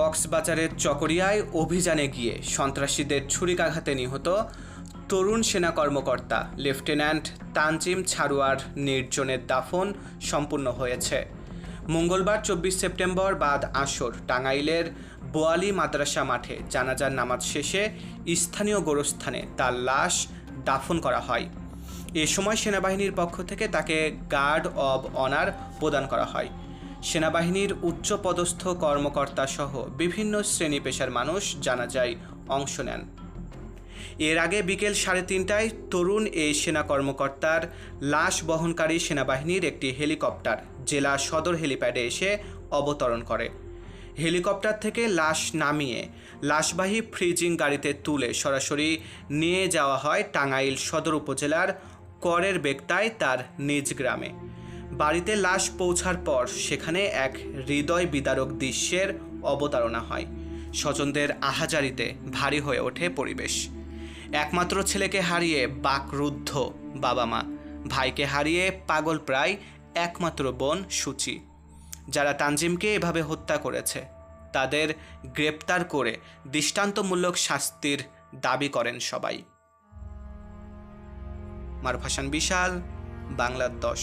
কক্সবাজারের চকরিয়ায় অভিযানে গিয়ে সন্ত্রাসীদের ছুরিকাঘাতে নিহত তরুণ সেনা কর্মকর্তা লেফটেন্যান্ট তানজিম ছাড়ুয়ার নির্জনের দাফন সম্পূর্ণ হয়েছে। মঙ্গলবার চব্বিশ সেপ্টেম্বর বাদ আসর টাঙ্গাইলের বোয়ালি মাদ্রাসা মাঠে জানাজার নামাজ শেষে স্থানীয় গোরস্থানে তার লাশ দাফন করা হয়। এ সময় সেনাবাহিনীর পক্ষ থেকে তাকে গার্ড অব অনার প্রদান করা হয়। সেনাবাহিনীর উচ্চপদস্থ কর্মকর্তা সহ বিভিন্ন শ্রেণি পেশার মানুষ জানা যায় অংশ নেন। এর আগে বিকেল সাড়ে তিনটায় তরুণ এই সেনা কর্মকর্তার লাশ বহনকারী সেনাবাহিনীর একটি হেলিকপ্টার জেলা সদর হেলিপ্যাডে এসে অবতরণ করে। হেলিকপ্টার থেকে লাশ নামিয়ে লাশবাহী ফ্রিজিং গাড়িতে তুলে সরাসরি নিয়ে যাওয়া হয় টাঙ্গাইল সদর উপজেলার করের বেক্তায় তার নিজ গ্রামে। বাড়িতে লাশ পৌঁছার পর সেখানে এক হৃদয় বিদারক দৃশ্যের অবতারণা হয়। স্বজনদের আহাজারিতে ভারী হয়ে ওঠে পরিবেশ। একমাত্র ছেলেকে হারিয়ে বাকরুদ্ধ বাবা মা, ভাইকে হারিয়ে পাগল প্রায় একমাত্র বোন সূচি। যারা তানজিমকে এভাবে হত্যা করেছে, তাদের গ্রেপ্তার করে দৃষ্টান্তমূলক শাস্তির দাবি করেন সবাই। মারুফ হাসান, বিশাল বাংলার দশ।